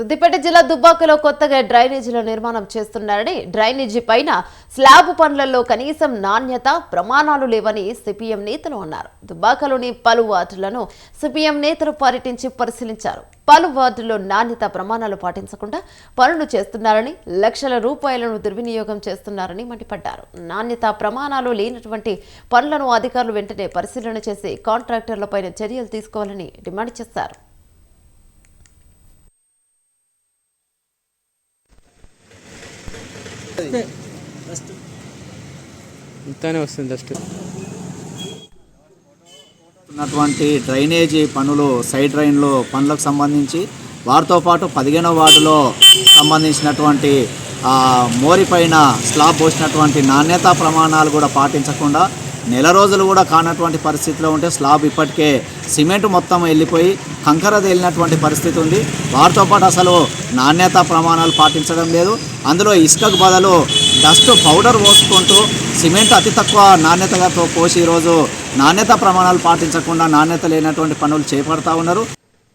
సిద్దిపేట జిల్లా దుబ్బాకలో కొత్తగా డ్రైనేజీల నిర్మాణం చేస్తున్నారని డ్రైనేజీ పైన స్లాబ్ పనులలో కనీసం నాణ్యత ప్రమాణాలు లేవని సిపిఎం నేతలు అన్నారు. దుబ్బాకలోని పలు వార్డులను సిపిఎం నేతలు పర్యటించి పరిశీలించారు. పలు వార్డుల్లో నాణ్యత ప్రమాణాలు పాటించకుండా పనులు చేస్తున్నారని లక్షల రూపాయలను దుర్వినియోగం చేస్తున్నారని మండిపడ్డారు. నాణ్యత ప్రమాణాలు లేనటువంటి పనులను అధికారులు వెంటనే పరిశీలన చేసి కాంట్రాక్టర్లపైన చర్యలు తీసుకోవాలని డిమాండ్ చేశారు. ఇంతనే వస్తుంది డస్ట్ ఉన్నటువంటి డ్రైనేజీ పనులు సైడ్ డ్రైన్లు పనులకు సంబంధించి వారితో పాటు పదిహేనవ వార్డులో సంబంధించినటువంటి ఆ, మోరి పైన స్లాబ్ పోసినటువంటి నాణ్యతా ప్రమాణాలు కూడా పాటించకుండా నెల రోజులు కూడా కానటువంటి పరిస్థితిలో ఉంటే స్లాబ్ ఇప్పటికే సిమెంట్ మొత్తం వెళ్ళిపోయి కంకర తేలినటువంటి పరిస్థితి ఉంది. వారితో పాటు అసలు నాణ్యత ప్రమాణాలు పాటించడం లేదు. అందులో ఇసుకకు బదులు డస్ట్ పౌడర్ పోసుకుంటూ సిమెంట్ అతి తక్కువ నాణ్యతగా పోసి ఈరోజు నాణ్యత ప్రమాణాలు పాటించకుండా నాణ్యత లేనటువంటి పనులు చేపడతా ఉన్నారు.